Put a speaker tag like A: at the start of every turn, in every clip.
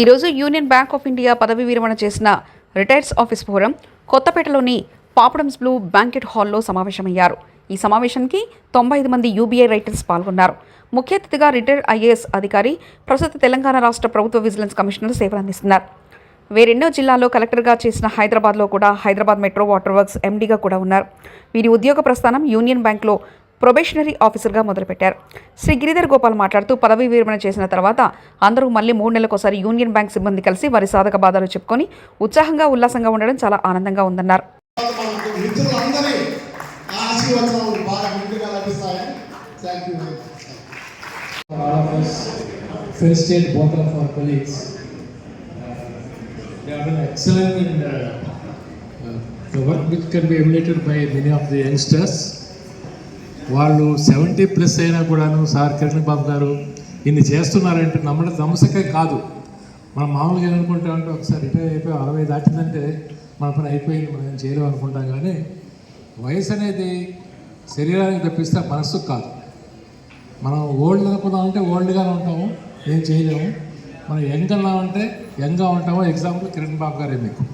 A: ఈరోజు union Bank of India పదవి విరమణ చేసిన రిటైర్స్ ఆఫీస్ ఫోరం కొత్తపేటలోని పాపడమ్స్ బ్లూ బ్యాంకెట్ హాల్లో సమావేశమయ్యారు. ఈ సమావేశానికి తొంభై ఐదు మంది యూబీఐ రైటర్స్ పాల్గొన్నారు. ముఖ్య అతిథిగా రిటైర్డ్ ఐఏఎస్ అధికారి ప్రస్తుత తెలంగాణ రాష్ట్ర ప్రభుత్వ విజిలెన్స్ కమిషనర్ సేవలందిస్తున్నారు. వేరెన్నో జిల్లాల్లో కలెక్టర్గా చేసిన హైదరాబాద్లో కూడా హైదరాబాద్ మెట్రో వాటర్ వర్క్స్ ఎండీగా కూడా ఉన్నారు. వీరి ఉద్యోగ ప్రస్థానం యూనియన్ బ్యాంక్లో ప్రొబేషనరీ ఆఫీసర్గా మొదలుపెట్టారు శ్రీ గిరిధర్ గోపాల్ మాట్లాడుతూ పదవీ విరమణ చేసిన తర్వాత అందరూ మళ్ళీ మూడు నెలలకోసారి యూనియన్ బ్యాంక్ సిబ్బంది కలిసి వారి సాధక బాధలు చెప్పుకొని ఉత్సాహంగా ఉల్లాసంగా ఉండడం చాలా ఆనందంగా ఉందన్నారు
B: మనకు మిత్రులందరి ఆశీర్వచనాలు బాగా మిత్రుగా లభిస్తాయని thank you
C: all of us felicitate both of our colleagues. They have been excellent in the work which can be emulated by many of the youngsters. వాళ్ళు సెవెంటీ ప్లస్ అయినా కూడాను సార్ కిరణ్ బాబు గారు ఇన్ని చేస్తున్నారంటే నమ్మడం నమ్మసకే కాదు. మనం మామూలుగా ఏమనుకుంటా అంటే ఒకసారి రిటైర్ అయిపోయి అరవై దాటిందంటే మన పని అయిపోయింది మనం ఏం చేయలేము అనుకుంటాం కానీ వయసు అనేది శరీరానికి తప్పిస్తే మనస్సుకు కాదు. మనం ఓల్డ్ అనుకున్నామంటే ఓల్డ్గానే ఉంటాము ఏం చేయలేము. మనం యంగ్ అన్నామంటే యంగ్గా ఉంటాము. ఎగ్జాంపుల్ కిరణ్ బాబు గారే మీకు.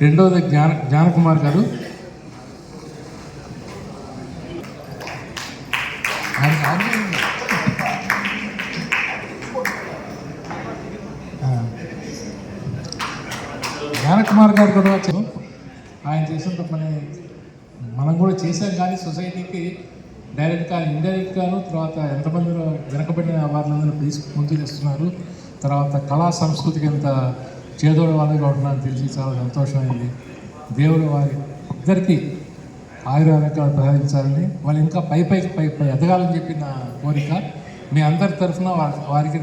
C: రెండవది జ్ఞాన జ్ఞానకుమార్ గారు. కుమార్ గారు కూడా ఆయన చేసిన పని మనం కూడా చేసాం కానీ సొసైటీకి డైరెక్ట్గా ఇండైరెక్ట్గాను తర్వాత ఎంతమందిలో వెనకబడిన వారిని తీసు చేస్తున్నారు. తర్వాత కళా సంస్కృతికి ఎంత చేదోడు వాళ్ళగా ఉంటున్నారని తెలిసి చాలా సంతోషమైంది దేవుడు వారి ఇద్దరికి ఆయుర్వేదాలు ప్రసాదించాలని వాళ్ళు ఇంకా పై పైకి పై పై ఎదగాలని చెప్పి నా కోరిక మీ అందరి తరఫున వారికి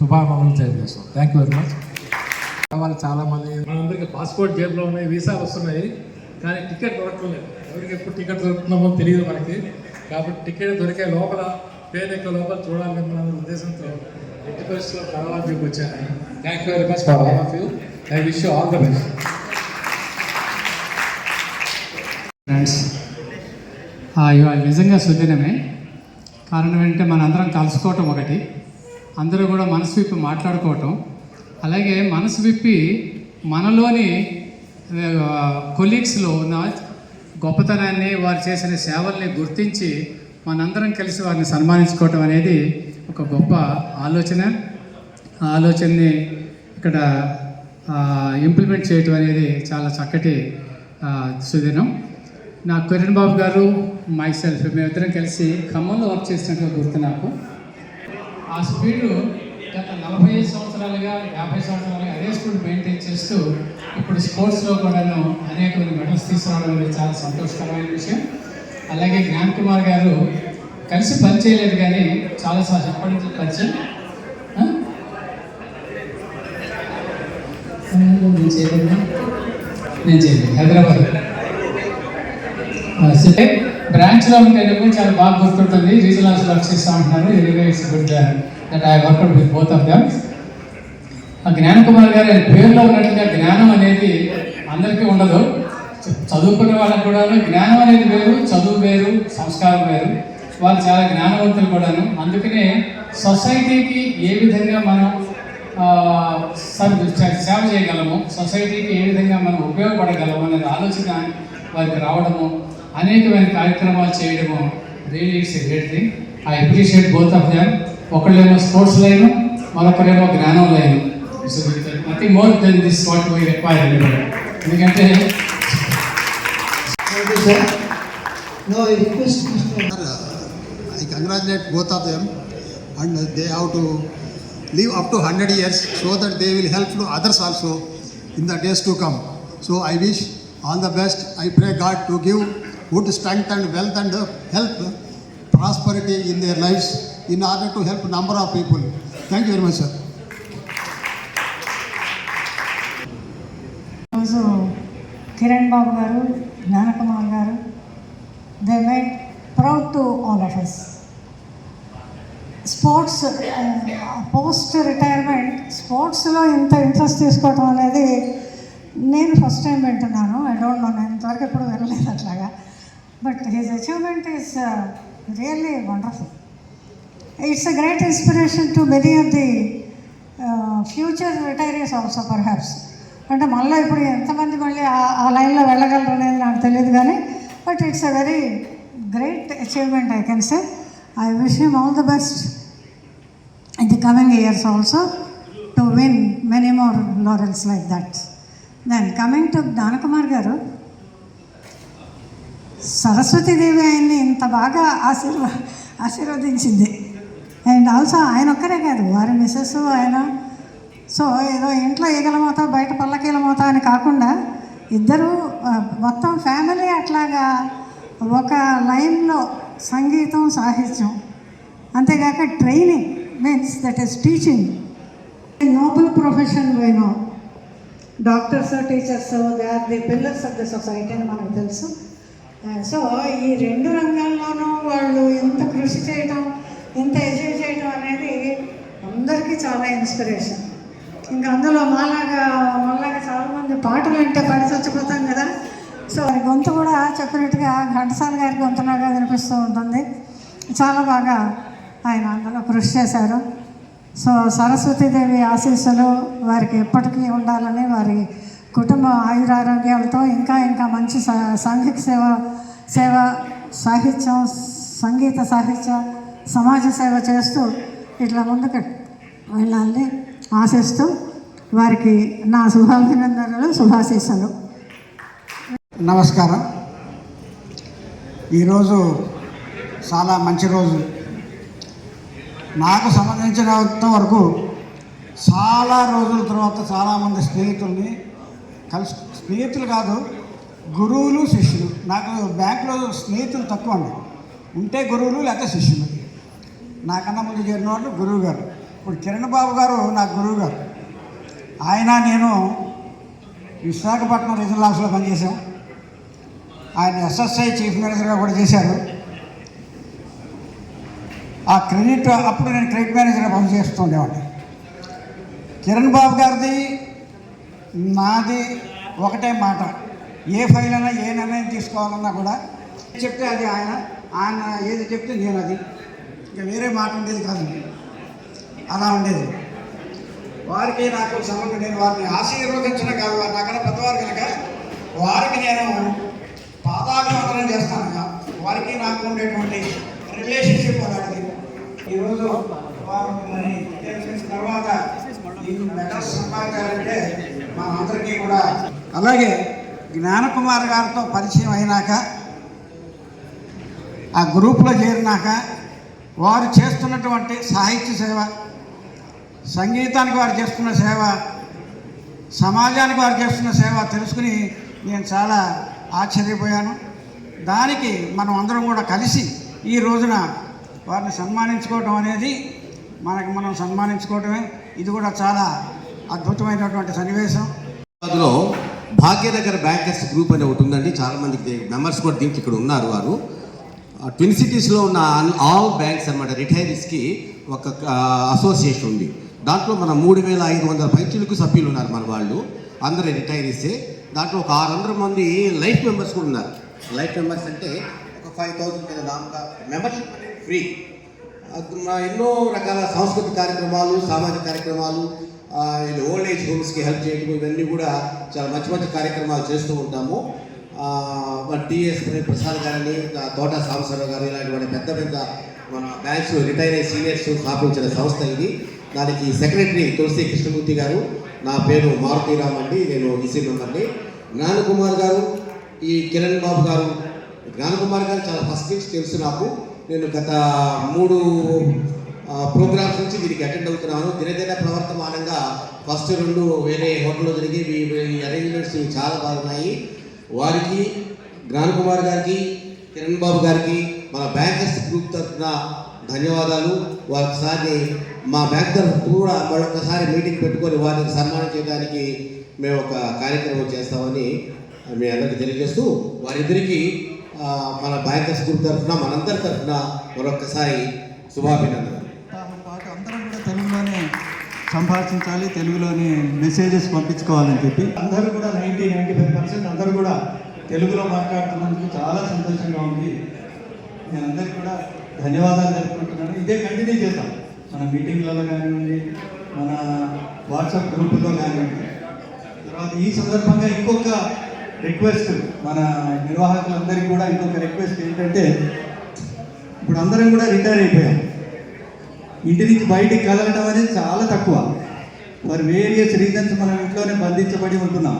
C: శుభాకాంక్షలు తెలియజేస్తాం థ్యాంక్ యూ వెరీ మచ్ వాళ్ళు చాలా మంది మనందరికీ పాస్పోర్ట్ జేబులో ఉన్నాయి వీసాలు వస్తున్నాయి కానీ టికెట్ దొరకలేదు ఎవరికి ఎప్పుడు టికెట్ దొరుకుతున్నామో తెలియదు మనకి. కాబట్టి టికెట్ దొరికే లోపల పేరు యొక్క లోపల చూడాలని మన ఉద్దేశంతో ఎట్టి పరిస్థితుల్లో మీకు వచ్చాను. Thank you very much for all of you I wish you all the
D: best friends ఇవాళ నిజంగా సుదినమే. కారణం ఏంటంటే మనందరం కలుసుకోవటం ఒకటి. అందరూ కూడా మనసు విప్పి మాట్లాడుకోవటం. అలాగే మనసు విప్పి మనలోని కొలీగ్స్లో ఉన్న గొప్పతనాన్ని వారు చేసిన సేవల్ని గుర్తించి మనందరం కలిసి వారిని సన్మానించుకోవటం అనేది ఒక గొప్ప ఆలోచన. ఆ ఆలోచనని ఇక్కడ ఇంప్లిమెంట్ చేయటం అనేది చాలా చక్కటి సుదినం. నా కిరణ్ బాబు గారు మై సెల్ఫ్ మేమిద్దరం కలిసి ఖమ్మంలో వర్క్ చేసినట్టుగా గుర్తు నాకు. ఆ స్పీడ్ గత నలభై ఐదు సంవత్సరాలుగా యాభై సంవత్సరాలుగా అదే స్పీడ్ మెయింటైన్ చేస్తూ ఇప్పుడు స్పోర్ట్స్లో కూడాను అనేక మెడల్స్ తీసుకురావడం అనేది చాలా సంతోషకరమైన విషయం. అలాగే జ్ఞాన్ కుమార్ గారు కలిసి పనిచేయలేదు కానీ చాలా ఎప్పటి నుంచి పరిచయం? నేను చేయలేదు నేను చేయలేదు హైదరాబాద్. బ్రాంచ్లో ఉంటేనేమో చాలా బాగా గుర్తుంటుంది. రీజనల్ వర్క్ చేస్తూ ఉంటున్నారు. Anyway it's good that I work with both of them ఆ జ్ఞానకుమార్ గారు ఆయన పేరులో ఉన్నట్టుగా జ్ఞానం అనేది అందరికీ ఉండదు. చదువుకునే వాళ్ళకి కూడా జ్ఞానం అనేది వేరు చదువు వేరు సంస్కారం వేరు. వాళ్ళు చాలా జ్ఞానవంతులు కూడాను. అందుకనే సొసైటీకి ఏ విధంగా మనం ఆ, సేవ చేయగలము సొసైటీకి ఏ విధంగా మనం ఉపయోగపడగలము అనేది ఆలోచన వారికి రావడము అనేకమైన కార్యక్రమాలు చేయడము really it's a great thing I appreciate both of them ఒకళ్ళేమో స్పోర్ట్స్ లైన్ మరొకరేమో జ్ఞానం line nothing more than this what we require ఎందుకంటే
B: Thank you, sir. Now I request Mr.
E: I congratulate both of them and they have to live up to 100 years so that they will help to others also in the days to come. So I wish all the best. I pray God to give good strength and wealth and health, prosperity in their lives in order to help number of people. Thank you very much, sir.
F: రోజు Kiran Babu garu Gnanakumar garu they made proud to all of us sports post retirement స్పోర్ట్స్లో ఇంత interest తీసుకోవడం అనేది నేను first time వింటున్నాను I don't know నేను ఇంతవరకు ఎప్పుడు వెళ్ళలేదు అట్లాగా but his achievement is really wonderful it's a great inspiration to many of the future retirees also perhaps అంటే మళ్ళీ ఇప్పుడు ఎంతమంది మళ్ళీ ఆ- లైన్లో వెళ్ళగలరు అనేది నాకు తెలియదు కానీ but it's a very great achievement I can say I wish him all the best in the coming years also to win many more laurels like that then coming to Gnanakumar garu Saraswatidevi ఆయన్ని ఇంత బాగా ఆశీర్వ ఆశీర్వదించింది. And also ఆయన ఒక్కరే కాదు వారి missus ఆయన. So ఏదో ఇంట్లో ఈగల బయట పల్లకీల అని కాకుండా ఇద్దరు మొత్తం ఫ్యామిలీ అట్లాగా ఒక లైన్లో సంగీతం సాహిత్యం అంతేగాక training means that is teaching. Noble profession వేనో doctors teachers they are the pillars of the society అని మనకు తెలుసు. సో ఈ రెండు రంగాల్లోనూ వాళ్ళు ఎంత కృషి చేయటం ఎంత అచీవ్ చేయటం అనేది అందరికీ చాలా ఇన్స్పిరేషన్ ఇంకా అందులో మాలాగా మళ్ళాగా చాలామంది పాటలు అంటే పడి చచ్చిపోతాం కదా. సో వారి గొంతు కూడా చెప్పినట్టుగా ఘంటసాల గారి గొంతులాగా వినిపిస్తూ ఉంటుంది. చాలా బాగా ఆయన అందులో కృషి చేశారు. సో సరస్వతీదేవి ఆశీస్సులు వారికి ఎప్పటికీ ఉండాలని వారి కుటుంబ ఆయురారోగ్యాలతో ఇంకా ఇంకా మంచి సాంఘిక సేవ సేవ సాహిత్యం సంగీత సాహిత్య సమాజ సేవ చేస్తూ ఇట్లా ముందుకు వెళ్ళాలని ఆశిస్తూ వారికి నా శుభాభినందనలు శుభాశీస్సులు.
G: నమస్కారం. ఈరోజు చాలా మంచి రోజు. నాకు సంబంధించినంత వరకు చాలా రోజుల తర్వాత చాలామంది స్నేహితుల్ని కలిసి స్నేహితులు కాదు గురువులు శిష్యులు. నాకు బ్యాంకులో స్నేహితులు తక్కువ అండి. ఉంటే గురువులు లేకపోతే శిష్యులు. నాకన్నా ముందు చేరిన వాళ్ళు గురువు గారు ఇప్పుడు కిరణ్ బాబు గారు నాకు గురువు గారు ఆయన నేను విశాఖపట్నం రీజనల్ ఆఫీస్లో పనిచేశాం. ఆయన ఎస్ఎస్ఐ చీఫ్ మేనేజర్గా కూడా చేశారు. ఆ క్రెడిట్ అప్పుడు నేను క్రెడిట్ మేనేజర్గా పనిచేస్తుండేవాడిని కిరణ్ బాబు గారిది నాది ఒకటే మాట. ఏ ఫైల్ అయినా ఏ నిర్ణయం తీసుకోవాలన్నా కూడా చెప్తే అది ఆయన. ఆయన ఏది చెప్తే నేను అది. ఇంకా వేరే మాట ఉండేది కాదండి అలా ఉండేది. వారికి నాకు సంబంధం నేను వారిని ఆశీర్వదించడం కాదు. వారు నాకన్నా పెద్దవారు కనుక వారికి నేను పాదాభివందనం చేస్తాను. వారికి నాకు ఉండేటువంటి రిలేషన్షిప్ అలాంటిది ఈరోజు వారు మరి తర్వాత ఈ మెడల్స్ సంపాదించాలంటే మా అందరికీ కూడా. అలాగే జ్ఞానకుమార్ గారితో పరిచయం అయినాక ఆ గ్రూప్లో చేరినాక వారు చేస్తున్నటువంటి సాహిత్య సేవ సంగీతానికి వారు చేస్తున్న సేవ సమాజానికి వారు చేస్తున్న సేవ తెలుసుకుని నేను చాలా ఆశ్చర్యపోయాను. దానికి మనం అందరం కూడా కలిసి ఈ రోజున వారిని సన్మానించుకోవటం అనేది మనకు మనం సన్మానించుకోవటమే. ఇది కూడా చాలా అద్భుతమైనటువంటి సన్నివేశం.
H: అందులో భాగ్యనగర్ బ్యాంకర్స్ గ్రూప్ అనే ఒకటి ఉందండి. చాలామందికి మెంబర్స్ కూడా దీనికి ఇక్కడ ఉన్నారు వారు. ట్విన్ సిటీస్లో ఉన్న ఆల్- ఆల్ బ్యాంక్స్ అనమాట రిటైరీస్కి ఒక అసోసియేషన్ ఉంది. దాంట్లో మన మూడు వేల ఐదు వందల పైచులకు సభ్యులు ఉన్నారు మన వాళ్ళు. అందరూ రిటైరీసే దాంట్లో ఒక ఆరు వందల మంది లైఫ్ మెంబర్స్ కూడా ఉన్నారు. లైఫ్ మెంబర్స్ అంటే ఒక ఫైవ్ థౌసండ్ కింద దాకా మెంబర్షిప్ అనేది ఫ్రీ ఎన్నో రకాల సాంస్కృతిక కార్యక్రమాలు సామాజిక కార్యక్రమాలు ఆ, ఏజ్ హోమ్స్కి హెల్ప్ చేయడం ఇవన్నీ కూడా చాలా మంచి మంచి కార్యక్రమాలు చేస్తూ ఉంటాము. మన టిఎస్ ప్రసాద్ గారిని తోట సాంబశ్వరరావు గారు ఇలాంటి పెద్ద పెద్ద మన బ్యాంక్స్ రిటైర్ అయ్యే సీనియర్స్ స్థాపించిన సంస్థ ఇది. దానికి సెక్రటరీ తులసి కృష్ణమూర్తి గారు. నా పేరు మారుతీరామ్ అండి నేను ఈసీ మెంబర్ని జ్ఞానకుమార్ గారు ఈ కిరణ్ బాబు గారు. జ్ఞానకుమార్ గారు చాలా ఫస్ట్ నుంచి తెలుసు నాకు. నేను గత మూడు ప్రోగ్రామ్స్ నుంచి వీరికి అటెండ్ అవుతున్నాను. దినదిన ప్రవర్తమానంగా ఫస్ట్ రెండు వేరే హోటల్లో జరిగి ఈ అరేంజ్మెంట్స్ చాలా బాగున్నాయి. వారికి జ్ఞానకుమార్ గారికి కిరణ్ బాబు గారికి మన బ్యాంకర్స్ గ్రూప్ తరఫున ధన్యవాదాలు. వారిసారి మా బ్యాంక్ తరఫు కూడా మరొకసారి మీటింగ్ పెట్టుకొని వారిని సన్మానం చేయడానికి మేము ఒక కార్యక్రమం చేస్తామని మీ అందరికీ తెలియజేస్తూ వారిద్దరికీ మన బ్యాంకర్స్ గ్రూప్ తరఫున మనందరి తరఫున మరొకసారి శుభాభినందనలు
B: తాము పాటు అందరం కూడా తెలుగులోనే సంభాషించాలి తెలుగులోనే మెసేజెస్ పంపించుకోవాలని చెప్పి. అందరూ కూడా నైంటీ నైంటీ ఫైవ్ పర్సెంట్ అందరూ కూడా తెలుగులో మాట్లాడుతున్నందుకు చాలా సంతోషంగా ఉంది. నేను అందరికీ కూడా ధన్యవాదాలు తెలుపుకుంటున్నాను. ఇదే కంటిన్యూ చేద్దాం. మన మీటింగ్లలో కానివ్వండి మన వాట్సాప్ గ్రూపుల్లో కానివ్వండి. తర్వాత ఈ సందర్భంగా ఇంకొక రిక్వెస్ట్ మన నిర్వాహకులందరికీ కూడా ఇంకొక రిక్వెస్ట్ ఏంటంటే ఇప్పుడు అందరం కూడా రిటైర్ అయిపోయాం. ఇంటి నుంచి బయటికి కదలడం అనేది చాలా తక్కువ. ఫర్ వేరియస్ రీజన్స్ మనం ఇంట్లోనే బంధించబడి ఉంటున్నాం.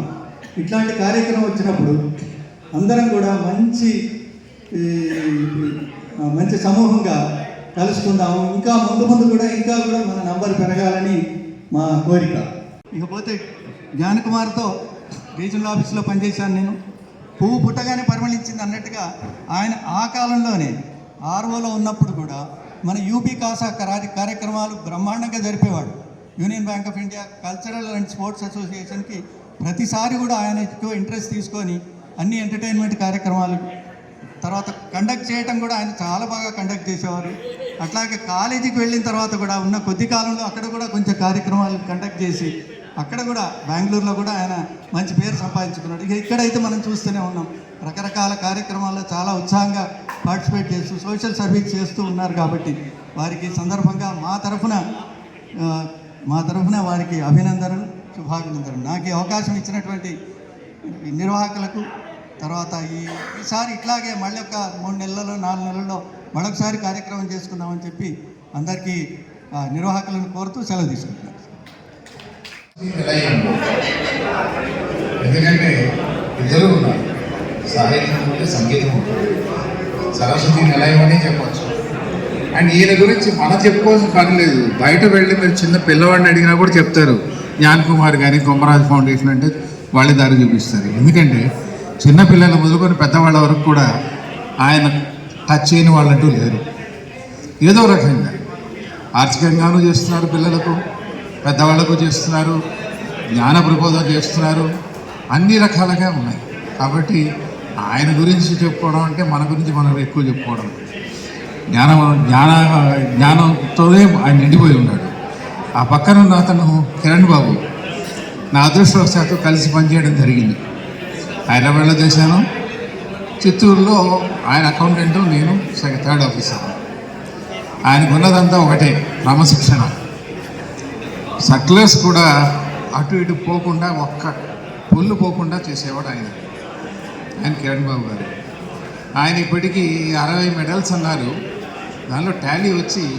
B: ఇట్లాంటి కార్యక్రమం వచ్చినప్పుడు అందరం కూడా మంచి మంచి సమూహంగా కలుసుకుందాము. ఇంకా ముందు ముందు కూడా ఇంకా కూడా మన నంబర్ పెరగాలని మా కోరిక. ఇకపోతే జ్ఞానకుమార్తో రీజనల్ ఆఫీస్లో పనిచేశాను నేను. పువ్వు పుట్టగానే పరిమళించింది అన్నట్టుగా ఆయన ఆ కాలంలోనే ఆర్ఓలో ఉన్నప్పుడు కూడా మన యూపీ కాసా కార్యక్రమాలు బ్రహ్మాండంగా జరిపేవాడు. Union Bank of India cultural and sports అసోసియేషన్కి ప్రతిసారి కూడా ఆయన ఎక్కువ ఇంట్రెస్ట్ తీసుకొని అన్ని ఎంటర్టైన్మెంట్ కార్యక్రమాలు తర్వాత కండక్ట్ చేయటం కూడా ఆయన చాలా బాగా కండక్ట్ చేసేవారు. అట్లాగే కాలేజీకి వెళ్ళిన తర్వాత కూడా ఉన్న కొద్ది కాలంలో అక్కడ కూడా కొంచెం కార్యక్రమాలు కండక్ట్ చేసి అక్కడ కూడా బెంగళూరులో కూడా ఆయన మంచి పేరు సంపాదించుకున్నాడు. ఇక ఇక్కడైతే మనం చూస్తూనే ఉన్నాం. రకరకాల కార్యక్రమాల్లో చాలా ఉత్సాహంగా పార్టిసిపేట్ చేస్తూ సోషల్ సర్వీస్ చేస్తూ ఉన్నారు కాబట్టి వారికి సందర్భంగా మా తరఫున మా తరఫున వారికి అభినందనలు శుభాభినందనలు. నాకు అవకాశం ఇచ్చినటువంటి నిర్వాహకులకు తర్వాత ఈ ఈసారి ఇట్లాగే మళ్ళీ ఒక మూడు నెలల్లో నాలుగు నెలల్లో మరొకసారి కార్యక్రమం చేసుకుందామని చెప్పి అందరికీ నిర్వాహకులను కోరుతూ సెలవు తీసుకుంటున్నాను.
I: ఎందుకంటే ఇద్దరు ఉన్నారు సాహిత్యం ఉంటే సంగీతం ఉంటుంది సరస్వతి నిలయమని అని అండ్ ఈయన గురించి మనం చెప్పుకోవాల్సిన పని లేదు. బయట వెళ్ళి మీరు చిన్న పిల్లవాడిని అడిగినా కూడా చెప్తారు. జ్ఞాన్ కుమార్ కానీ కొమ్మరాజ్ ఫౌండేషన్ అంటే వాళ్ళే దారి చూపిస్తారు. ఎందుకంటే చిన్నపిల్లల మొదలుకొని పెద్దవాళ్ళ వరకు కూడా ఆయన టచ్ చేయని వాళ్ళంటూ లేరు. ఏదో రకంగా. ఆర్థికంగానూ చేస్తున్నారు పిల్లలకు పెద్దవాళ్ళకు చేస్తున్నారు జ్ఞాన ప్రబోధం చేస్తున్నారు. అన్ని రకాలుగా ఉన్నాయి. కాబట్టి ఆయన గురించి చెప్పుకోవడం అంటే మన గురించి మనం ఎక్కువ చెప్పుకోవడం. జ్ఞానం జ్ఞాన జ్ఞానంతోనే ఆయన నిండిపోయి ఉన్నాడు. ఆ పక్కన ఉన్న అతను కిరణ్ బాబు నా అదృష్టవశాత్తు కలిసి పనిచేయడం జరిగింది. హైదరాబాద్లో చేశాను. చిత్తూరులో ఆయన అకౌంటెంట్ నేను థర్డ్ ఆఫీసర్. ఆయనకు ఉన్నదంతా ఒకటే క్రమశిక్షణ. సక్లెస్ కూడా అటు ఇటు పోకుండా ఒక్క పొల్లు పోకుండా చేసేవాడు ఆయన. ఆయన కిరణ్ బాబు గారు. ఆయన ఇప్పటికీ అరవై మెడల్స్ అన్నారు. దానిలో టాలీ వచ్చి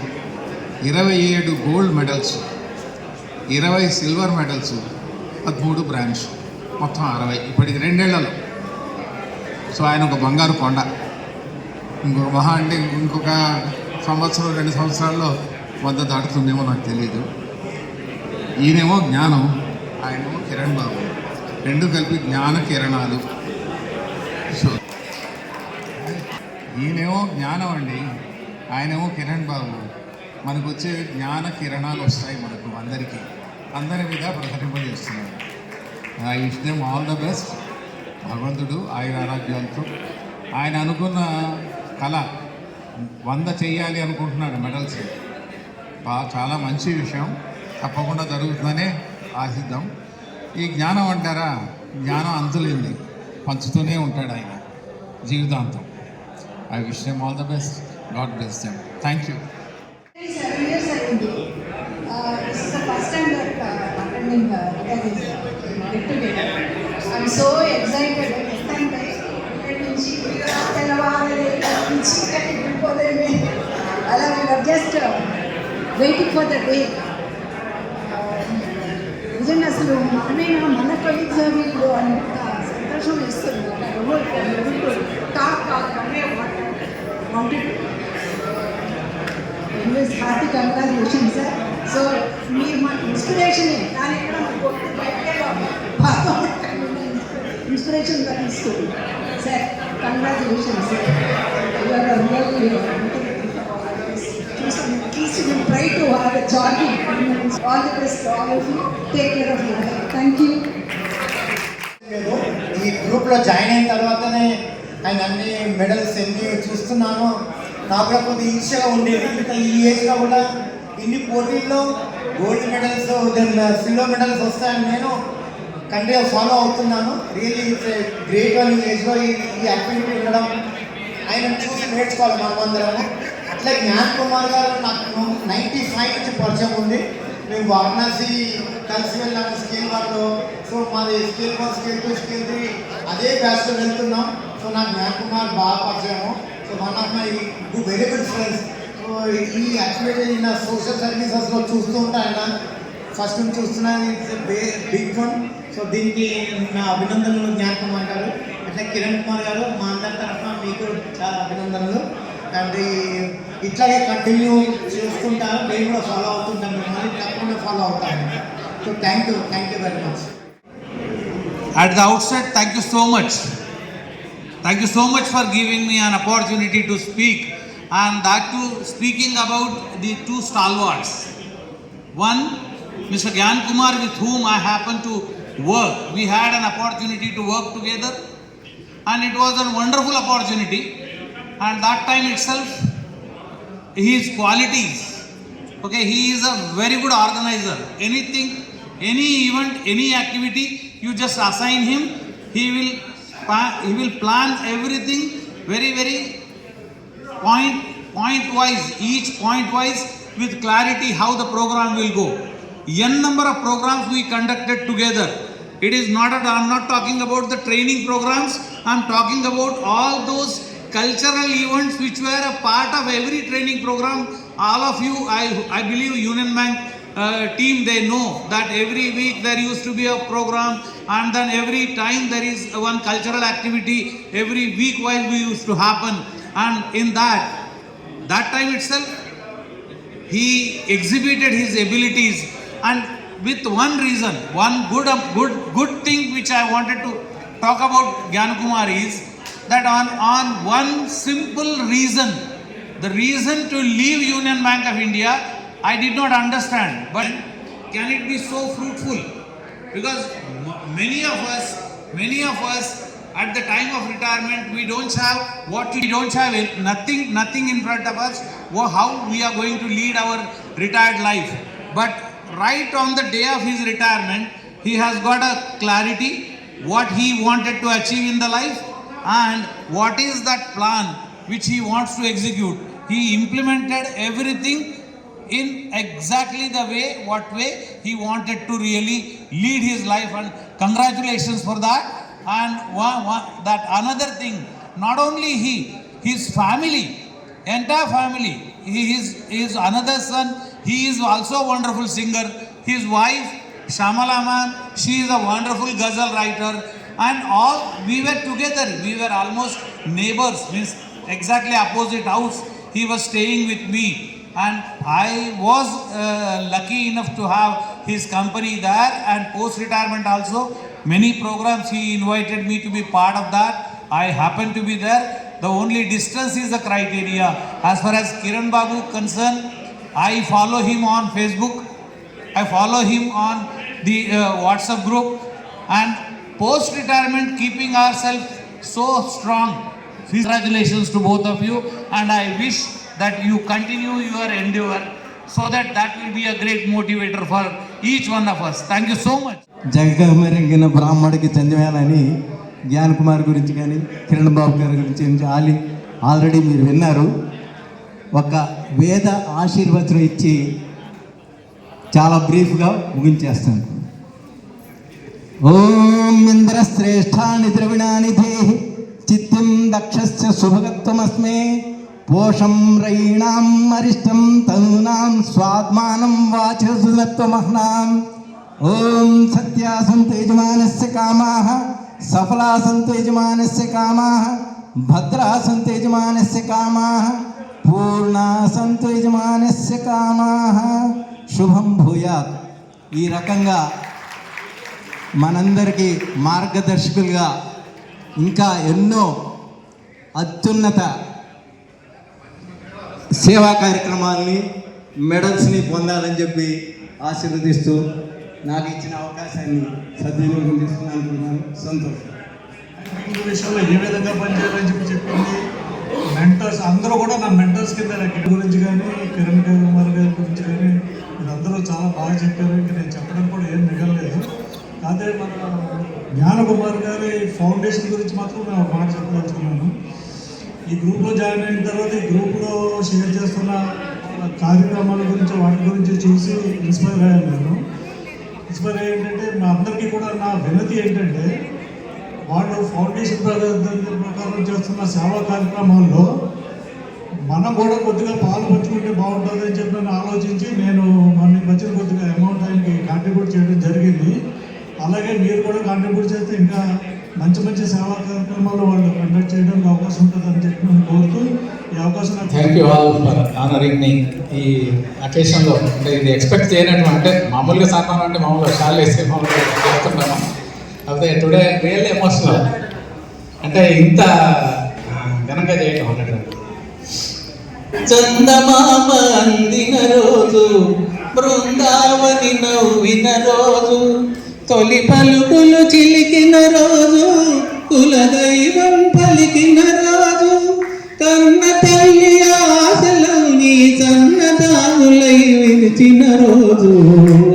I: ఇరవై ఏడు గోల్డ్ మెడల్స్ ఇరవై సిల్వర్ మెడల్స్ పదమూడు బ్రాంచ్. మొత్తం అరవై. ఇప్పటికి రెండేళ్ళలో. సో ఆయన ఒక బంగారు కొండ. ఇంకొక మహా అంటే ఇంకొక సంవత్సరం రెండు సంవత్సరాల్లో వంద దాటుతుందేమో నాకు తెలియదు ఈయనేమో జ్ఞానం ఆయనేమో కిరణ్ బాబు. రెండు కలిపి జ్ఞాన కిరణాలు. సో ఈయనేమో జ్ఞానం అండి. ఆయనేమో కిరణ్ బాబు. మనకు వచ్చే జ్ఞాన కిరణాలు వస్తాయి మనకు అందరికీ. అందరి మీద ప్రకటింపజేస్తున్నారు I wish them all the best. భగవంతుడు ఆయన ఆరోగ్యాలతో. ఆయన అనుకున్న కళ వంద చెయ్యాలి అనుకుంటున్నాడు మెడల్స్. చాలా మంచి విషయం. తప్పకుండా జరుగుతుందనే ఆశిద్దాం. ఈ జ్ఞానం అంటారా? జ్ఞానం అంతులేంది. పంచుతూనే ఉంటాడు ఆయన జీవితాంతం. I wish them all the best God bless them thank you
J: Seven years uh, uh, uh, ఎందుకంటే ఇక్కడి నుంచి తెల్లవారు నుంచి ఇక్కడికి అలా we are just waiting for the day నిజంగా అసలు మనమేనా మన కొలీగ్స్ వీళ్ళు అనుకుంటా సంతోషం ఇస్తుంది టాక్ wanted hearty happy congratulation sir so మీరు మాకు ఇన్స్పిరేషనే కానీ ఇక్కడ ఇన్స్పిరేషన్ తీసుకోండి sir congratulation sir your really చూసాను please you try to have a jogging all the best all of you take care of thank you
K: లేదు ఈ గ్రూప్లో జాయిన్ అయిన తర్వాతనే ఆయన అన్ని మెడల్స్ ఎన్ని చూస్తున్నాను. నాకు కూడా కొద్దిగా ఈజీగా ఉండేది. ఇంకా ఈ ఏజ్లో కూడా ఇన్ని పోటీల్లో gold medals then silver medals వస్తాయని నేను కంటిన్యూ ఫాలో అవుతున్నాను. రియల్లీ ఇట్స్ గ్రేట్ అని ఏజ్లో ఈ ఈ యాక్టివిటీ ఉండడం ఆయన చూసి నేర్చుకోవాలి మనమందరము. అట్లా జ్ఞాన్ కుమార్ గారు నాకు నైంటీ ఫైవ్ నుంచి పరిచయం ఉంది. మేము వారణాసి కలిసి వెళ్ళాము స్కేల్ వాళ్ళు సో మాది scale one scale two scale three అదే బ్యాచ్లో వెళ్తున్నాం. సో నాకు జ్ఞాన్ కుమార్ బాగా పరిచయము. So one of my very good friends so ఈ యాక్టివిటీ నా సోషల్ సర్వీసెస్లో చూస్తూ ఉంటాను ఫస్ట్ నుంచి చూస్తున్నాను బిగ్ వన్ సో దీనికి నా అభినందనలు జ్ఞాన్ కుమార్ గారు. అట్లా కిరణ్ కుమార్ గారు మా అందరి తరఫున మీకు చాలా అభినందనలు. అండ్ ఈ- ఇట్లాగే కంటిన్యూ చేసుకుంటారు నేను కూడా ఫాలో అవుతుంటాను మిమ్మల్ని తప్పకుండా ఫాలో అవుతాను so thank you thank you very much
L: At the outset, thank you so much. Thank you so much for giving me an opportunity to speak and that too speaking about the two stalwarts. One, Mr. Gyan Kumar with whom I happen to work. We had an opportunity to work together and it was a wonderful opportunity and that time itself his qualities okay he is a very good organizer. Anything any event any activity you just assign him he will he will plan everything very very point point wise each point wise with clarity how the program will go. N number of programs we conducted together. It is not i'm not talking about the training programs i'm talking about all those cultural events which were a part of every training program all of you i i believe union bank uh, team they know that every week there used to be a program and then every time there is one cultural activity every week while we used to happen. And in that that time itself he exhibited his abilities. And with one reason one good good good thing which i wanted to talk about Kumar is that on on one simple reason the reason to leave union bank of india i did not understand. But can it be so fruitful? Because many of us many of us at the time of retirement we don't have what we don't have nothing nothing in front of us how we are going to lead our retired life. But right on the day of his retirement he has got a clarity what he wanted to achieve in the life and what is that plan which he wants to execute? He implemented everything in exactly the way what way he wanted to really lead his life. And congratulations for that. And one, one, that another thing not only he his family entire family he is, is another son. He is also a wonderful singer. His wife shamala man she is a wonderful ghazal writer and all we were together. We were almost neighbors means exactly opposite house. He was staying with me. And I was uh, lucky enough to have his company there. And post retirement also many programs he invited me to be part of that. I happened to be there. The only distance is the criteria. As far as Kiran Babu concerned I follow him on Facebook. I follow him on the uh, WhatsApp group. And post retirement keeping our self so strong congratulations to both of you and I wish that you continue your end your so that that will be a great motivator for each one of us thank you so much
M: జగమరింగిన బ్రాహ్మణుడికి చెందివేనని జ్ఞాన్ కుమార్ గురించి కానీ కిరణ్ బాబు గారి గురించి Ali already మీరు విన్నారు. ఒక వేద ఆశీర్వచనం ఇచ్చి చాలా బ్రీఫ్గా ముగించేస్తాను. ఓం ఇంద్రశ్రేష్ఠాని ద్రవిణాని దేహి చిత్తం దక్షస్య శుభగత్వమస్మే పోషం రయీణాం అరిష్టం తనూనాం స్వాత్మానం వాచసుమత్వమహ్నాం ఓం సత్యా సంతు యజమానస్య కామాః సఫలా సంతు యజమానస్య కామాః భద్రా సంతు యజమానస్య కామాః పూర్ణా సంతు యజమానస్య కామాః శుభం భూయాత్ ఈ రకంగా మనందరికీ మార్గదర్శకులుగా ఇంకా ఎన్నో అత్యున్నత సేవా కార్యక్రమాలని మెడల్స్ని పొందాలని చెప్పి ఆశీర్వదిస్తూ నాకు ఇచ్చిన అవకాశాన్ని సద్వినియోగం చేసుకున్నాను అనుకుంటున్నాను. సంతోషం.
N: ఈ విషయంలో ఏ విధంగా పనిచేయాలని చెప్పి చెప్పింది. మెంటర్స్ అందరూ కూడా నా మెంటర్స్ కింద లెక్క గురించి కానీ కిరణ్ కుమార్ గారి గురించి కానీ వీళ్ళందరూ చాలా బాగా చెప్పారు. ఇంకా నేను చెప్పడం కూడా ఏం అదే మన జ్ఞానకుమార్ గారి ఫౌండేషన్ గురించి మాత్రం నేను ఒక మాట చెప్పదలుచుకున్నాను. ఈ గ్రూప్లో జాయిన్ అయిన తర్వాత ఈ గ్రూప్లో షేర్ చేస్తున్న కార్యక్రమాల గురించి వాటి గురించి చూసి ఇన్స్పైర్ అయ్యాను నేను. ఇన్స్పైర్ ఏంటంటే మా అందరికీ కూడా నా వినతి ఏంటంటే వాళ్ళు ఫౌండేషన్ ప్రకారం ప్రకారం చేస్తున్న సేవా కార్యక్రమాల్లో మనం కూడా కొద్దిగా పాలు పంచుకుంటే బాగుంటుంది అని చెప్పి నేను ఆలోచించి నేను మన వచ్చిన కొద్దిగా అమౌంట్ ఆయనకి కాంట్రిబ్యూట్ చేయడం జరిగింది. అలాగే మీరు కూడా కాంట్రిబ్యూట్ చేస్తే ఇంకా మంచి మంచి సేవా కార్యక్రమాలు వాళ్ళు కండక్ట్ చేయడానికి అవకాశం ఉంటుంది అని చెప్పి నేను కోరుతూ ఈ అవకాశం
D: thank you all for honouring me ఈ అకేషన్లో అంటే ఇది ఎక్స్పెక్ట్ చేయనట్టు అంటే మామూలుగా సన్మానం అంటే మామూలుగా షాల్ వేస్తే మామూలుగా చేస్తున్నాము. అయితే టుడే రియల్ ఎమోషనల్ అంటే ఇంత ఘనంగా చేయటం అన్నట్టు
O: చందమామ అందిన రోజు బృందావని నవ్విన రోజు తొలి పలుకులు చిలికిన రోజు కులదైవం పలికిన రోజు. కన్న తల్లి ఆశలు నీ సన్నదాములై విరిచిన రోజు.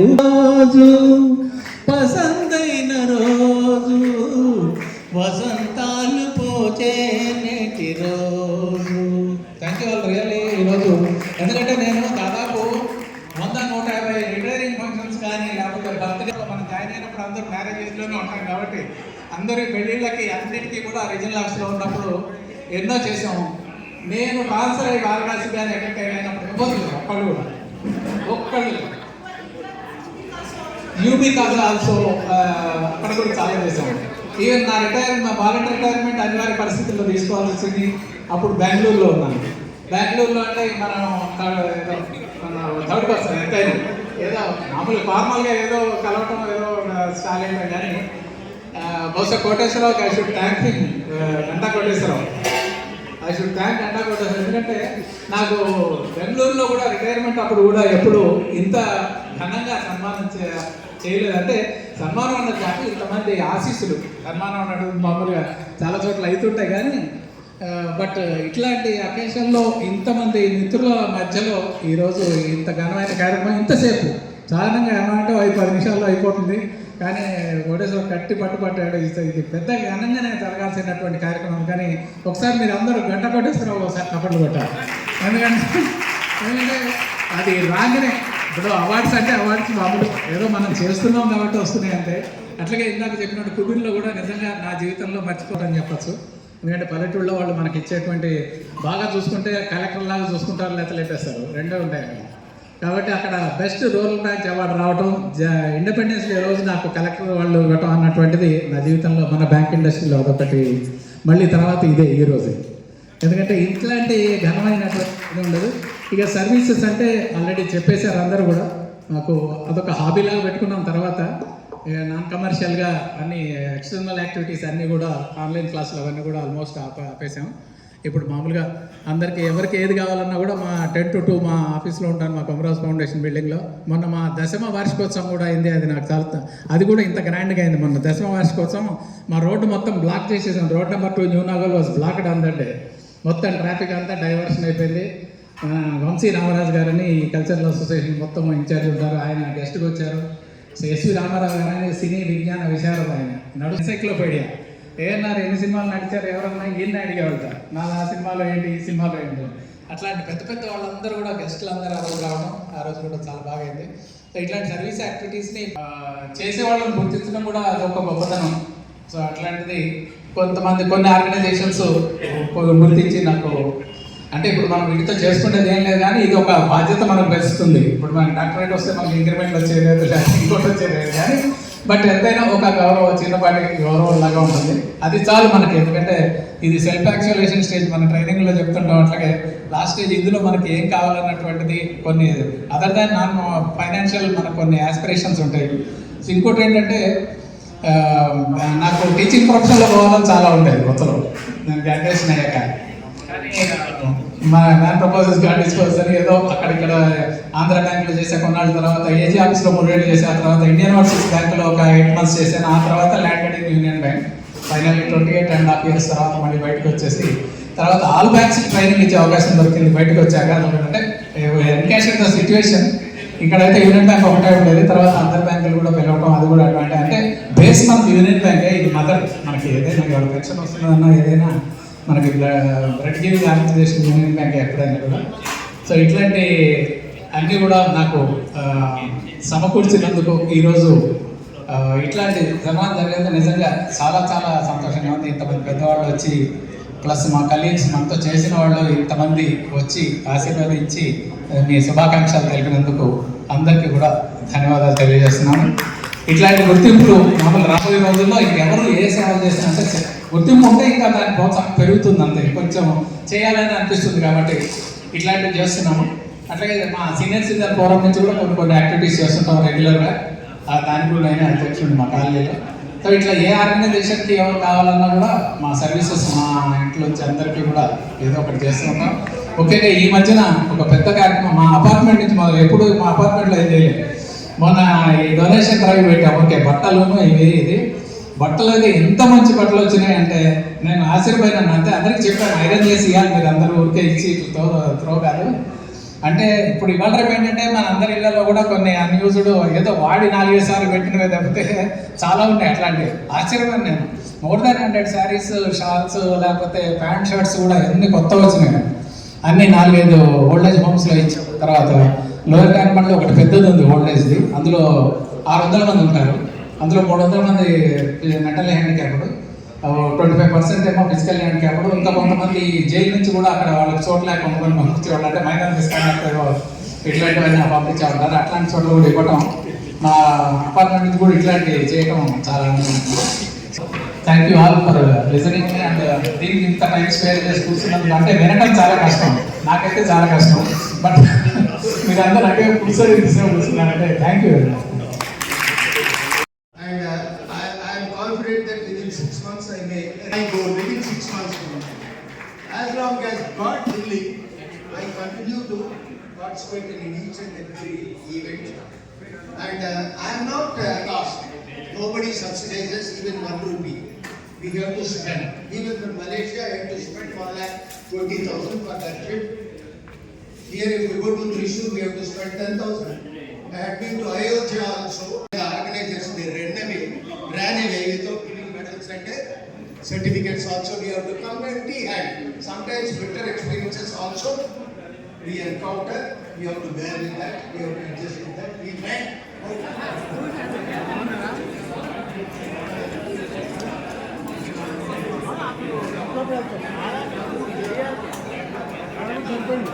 D: ఉంటాం కాబట్టి అందరి పెళ్ళిళ్ళకి అన్నిటికీ కూడా రీజనల్ ఆఫీస్లో ఉన్నప్పుడు ఎన్నో చేసాము నేను ట్రాన్స్ఫర్ అయ్యి వారణాసి కానీ ఎక్కడికైనా అయినప్పుడు ఇవ్వదు ఒక్కళ్ళు కూడా. ఒక్కళ్ళు యూబీ కాజ్ ఆల్సో అక్కడ కూడా చాలా చేసాము ఈవెన్ నా రిటైర్మెంట్ మా వాలంటీర్ రిటైర్మెంట్ అనివార్య పరిస్థితుల్లో తీసుకోవాల్సి వచ్చింది అప్పుడు బెంగళూరులో ఉన్నాను. బెంగళూరులో అంటే మనం ఏదో మన థర్డ్ పర్సన్ ఎంతైనా ఏదో మామూలు ఫార్మల్గా ఏదో కలవటం ఏదో స్టాల్ అయ్యడం కానీ బహుశా కోటేశ్వరరావుకి I should thank him Ganta Koteswararao. I should thank Ganta Koteswararao. ఎందుకంటే నాకు బెంగళూరులో కూడా రిటైర్మెంట్ అప్పుడు కూడా ఎప్పుడు ఇంత ఘనంగా సన్మానం చే- చేయలేదు. అంటే సన్మానం అన్నది కాదు ఇంతమంది ఆశీస్సులు. సన్మానం అన్నది మామూలుగా చాలా చోట్ల అవుతుంటాయి కానీ బట్ ఇట్లాంటి అకేషన్లో ఇంతమంది మిత్రుల మధ్యలో ఈరోజు ఇంత ఘనమైన కార్యక్రమం ఇంతసేపు. సాధారణంగా ఏమంటే ఐదు పది నిమిషాల్లో అయిపోతుంది. కానీ కోటేశ్వర కట్టి పట్టుపట్టాడు ఇది ఇది పెద్ద ఘనంగానే జరగాల్సినటువంటి కార్యక్రమం. కానీ ఒకసారి మీరు అందరూ గంట కొట్టేస్తున్నారు ఒకసారి కబడ్లు కొట్టారు ఎందుకంటే ఎందుకంటే అది రాగానే ఇప్పుడు అవార్డ్స్ అంటే అవార్డ్స్ మామూలు. ఏదో మనం చేస్తున్నాం కాబట్టి వస్తున్నాయి అంతే. అట్లాగే ఇందాక చెప్పినట్టు కుబీర్లో కూడా నిజంగా నా జీవితంలో మర్చిపోవడం చెప్పచ్చు. ఎందుకంటే పల్లెటూళ్ళలో వాళ్ళు మనకి ఇచ్చేటువంటి బాగా చూసుకుంటే కలెక్టర్ లాగా చూసుకుంటారు లేకపోతే లేపేస్తారు. రెండే ఉంటాయి అక్కడ. కాబట్టి అక్కడ బెస్ట్ రూరల్ బ్యాంక్ అవార్డు రావడం ఇండిపెండెన్స్ డే రోజు నాకు కలెక్టర్ వాళ్ళు ఇవ్వటం అన్నటువంటిది నా జీవితంలో మన బ్యాంక్ ఇండస్ట్రీలో అదొకటి. మళ్ళీ తర్వాత ఇదే ఈ రోజే. ఎందుకంటే ఇట్లాంటి ఘనమైనటువంటి ఇది ఉండదు. ఇక సర్వీసెస్ అంటే ఆల్రెడీ చెప్పేశారు అందరూ కూడా. మాకు అదొక హాబీలాగా పెట్టుకున్నాం తర్వాత. నాన్ కమర్షియల్గా అన్ని ఎక్స్టర్నల్ యాక్టివిటీస్ అన్నీ కూడా ఆన్లైన్ క్లాసులు అవన్నీ కూడా ఆల్మోస్ట్ ఆప ఆపేసాం. ఇప్పుడు మామూలుగా అందరికీ ఎవరికి ఏది కావాలన్నా కూడా మా టెన్ టు టూ మా ఆఫీస్లో ఉంటాను మా కొమరాజ్ ఫౌండేషన్ బిల్డింగ్లో. మొన్న మా దశమ వార్షికోత్సవం కూడా అయింది అది నాకు చాలా అది కూడా ఇంత గ్రాండ్గా అయింది. మొన్న దశమ వార్షికోత్సవం మా రోడ్డు మొత్తం బ్లాక్ చేసేసాం. Road number two new Nagole was blocked on that day మొత్తం ట్రాఫిక్ అంతా డైవర్షన్ అయిపోయింది. వంశీ రామరాజు గారని కల్చరల్ అసోసియేషన్ మొత్తం ఇన్ఛార్జ్ ఉంటారు. ఆయన గెస్ట్కి వచ్చారు. సో ఎస్వి రామారావు గారు అనేది సినీ విజ్ఞాన విశారద ఆయన. నడు ఎన్సైక్లోపీడియా. ఏఎన్ఆర్ ఎన్ని సినిమాలు నడిచారు? ఎవరన్నా ఈయన అడిగేవాళ్ళ? నా ఆ సినిమాలో ఏంటి? ఈ సినిమాలో ఏంటి? అట్లాంటి పెద్ద పెద్ద వాళ్ళందరూ కూడా గెస్టులు అందరూ ఆ రోజు రావడం ఆ రోజు కూడా చాలా బాగా అయింది సో ఇట్లాంటి సర్వీస్ యాక్టివిటీస్ని చేసే వాళ్ళని గుర్తించడం కూడా అదొక గొప్పతనం. సో అట్లాంటిది కొంతమంది కొన్ని ఆర్గనైజేషన్స్ గుర్తించి నాకు అంటే ఇప్పుడు మనం వీటితో చేసుకునేది ఏం లేదు కానీ ఇది ఒక బాధ్యత మనకు పెంచుతుంది ఇప్పుడు మనకి డాక్టరేట్ వస్తే మనకి ఇంక్రిమెంట్ వచ్చేది ఇంకోటి వచ్చేది కానీ బట్ ఎంతైనా ఒక గౌరవం చిన్నపాటి గౌరవం లాగా ఉంటుంది. అది చాలు మనకి ఎందుకంటే ఇది సెల్ఫ్ యాక్చువలేషన్ స్టేజ్ మన ట్రైనింగ్లో చెప్తుంటాం అట్లాగే లాస్ట్ స్టేజ్ ఇందులో మనకి ఏం కావాలన్నటువంటిది కొన్ని అదర్ దాన్ నాన్ ఫైనాన్షియల్ మనకు కొన్ని ఆస్పిరేషన్స్ ఉంటాయి. సో ఇంకోటి ఏంటంటే నాకు టీచింగ్ ప్రొఫెషన్లో పోవాలని చాలా ఉండేది కొత్తలో నేను గ్రాడ్యుయేషన్ అయ్యాక. కానీ మా మ్యాన్ ప్రపోజల్స్ గాడ్ డిస్పోజల్స్ అని ఏదో అక్కడిక్కడ ఆంధ్ర బ్యాంక్లో చేసే కొన్నాళ్ళ తర్వాత ఏజీ ఆఫీస్లో మూడేళ్ళు చేసా ఆ తర్వాత ఇండియన్ ఓవర్సీస్ బ్యాంక్లో ఒక ఎయిట్ మంత్స్ చేశాను. ఆ తర్వాత landed in Union Bank final twenty eight and half years తర్వాత మళ్ళీ బయటకు వచ్చేసి తర్వాత ఆల్ బ్యాంక్స్ ట్రైనింగ్ ఇచ్చే అవకాశం దొరికింది బయటకు వచ్చాక అంటే ఎన్కాష్ ద సిచ్యువేషన్ ఇక్కడైతే యూనియన్ బ్యాంక్ ఒకటే ఉండేది. తర్వాత అందరు బ్యాంకులు కూడా పిలవడం అది కూడా అటువంటి అంటే బేస్ మన యూనియన్ బ్యాంకే ఇది మదర్ మనకి ఏదైనా ఎవరు పెన్షన్ వస్తుందన్నా ఏదైనా మనకి blood giving organisation Union Bank ఎక్కడైనా కూడా. సో ఇట్లాంటి అన్నీ కూడా నాకు సమకూర్చినందుకు ఈరోజు ఇట్లాంటి సన్మానం జరిగేది నిజంగా చాలా చాలా సంతోషంగా ఉంది. ఇంతమంది పెద్దవాళ్ళు వచ్చి ప్లస్ మా కలీగ్స్ మనతో చేసిన వాళ్ళు ఇంతమంది వచ్చి ఆశీర్వదించి మీ శుభాకాంక్షలు తెలిపినందుకు అందరికీ కూడా ధన్యవాదాలు తెలియజేస్తున్నాను. ఇట్లాంటి గుర్తింపులు మామూలు రాబోయే రోజుల్లో ఎవరు ఏ సేవలు చేసినా సరే గుర్తింపు ఉంటే ఇంకా దాని ప్రోత్సాహం పెరుగుతుంది అంతే. కొంచెం చేయాలని అనిపిస్తుంది కాబట్టి ఇట్లాంటివి చేస్తున్నాము. అట్లాగే మా సీనియర్ సిటిజన్ ఫోరం నుంచి కూడా కొన్ని కొన్ని యాక్టివిటీస్ చేస్తుంటాం రెగ్యులర్గా. ఆ దానికి కూడా అయినా అధ్యక్షుడు మా కాలేజీలో. సో ఇట్లా ఏ ఆర్గనైజేషన్కి ఎవరు కావాలన్నా కూడా మా సర్వీసెస్ మా ఇంట్లో అందరికీ కూడా ఏదో ఒకటి చేస్తున్నాం ముఖ్యంగా ఈ మధ్యన ఒక పెద్ద కార్యక్రమం మా అపార్ట్మెంట్ నుంచి మొదలు ఎప్పుడు మా అపార్ట్మెంట్లో ఏం చేయలేదు. మొన్న ఈ డొనేషన్ డ్రైవ్ పెట్టాం. ఓకే బట్టలును ఇవి ఇది. బట్టలు అయితే ఎంత మంచి బట్టలు వచ్చినాయి అంటే నేను ఆశ్చర్యపోయినాను. అంటే అందరికి చెప్పాను ఐరన్ చేసి ఇవ్వాలి మీరు అందరూ ఊరికే ఇచ్చి త్రో త్రో కాదు. అంటే ఇప్పుడు ఇవాళ రేపు ఏంటంటే మన అందరి ఇళ్ళలో కూడా కొన్ని అన్యూజ్డ్ ఏదో వాడి నాలుగైదు సార్లు పెట్టినవి తప్పితే చాలా ఉన్నాయి అట్లాంటివి. ఆశ్చర్యపోయాను నేను. More than hundred saris shawls లేకపోతే ప్యాంట్ షర్ట్స్ కూడా ఎన్ని కొత్త వచ్చినాయి. అన్ని నాలుగైదు ఓల్డేజ్ హోమ్స్లో ఇచ్చిన తర్వాత లోయర్ కాన్పండ్లో ఒకటి పెద్దది ఉంది ఓల్డేజ్ది అందులో ఆరు వందల మంది ఉంటారు. అందులో మూడు వందల మంది mental handicapped twenty five percent ఏమో ఫిజికల్ హ్యాండిక్యాప్డ్ ఇంకా కొంతమంది జైలు నుంచి కూడా అక్కడ వాళ్ళకి చోట్ల కొనుక్కొని పంపించేవాళ్ళు అంటే మైనర్ డిస్కనెక్ట్ ఇట్లాంటివన్నీ పంపించేవాళ్ళు అట్లాంటి చోట్ల కూడా ఇవ్వటం. మా అపార్ట్మెంట్ నుంచి కూడా ఇట్లాంటివి చేయటం చాలా thank you all for listening and దీనికి ఇంత టైం స్పేర్ చేసి కూర్చున్నందుకు అంటే వినటం చాలా కష్టం నాకైతే చాలా కష్టం బట్ మీరందరూ అదే కూర్చొని తీసుకొని కూర్చున్నారంటే thank you very much
E: And uh, I, I am confident that within six months I may, I go within six months. As long as God willing, I continue to participate in each and every event. And uh, I am not uh, lost. Nobody subsidizes even one rupee. We have to spend. Even from Malaysia, I have to spend one lakh twenty thousand for that trip. Here, if we go to Thrissur, we have to spend ten thousand. I had been to Ayodhya also. The organizers, they ran away, ran away without giving medals and certificates also. We have to come hand. Sometimes bitter experiences also we encounter. We have to bear with that. We have to adjust with that. We met. చనిపోయింది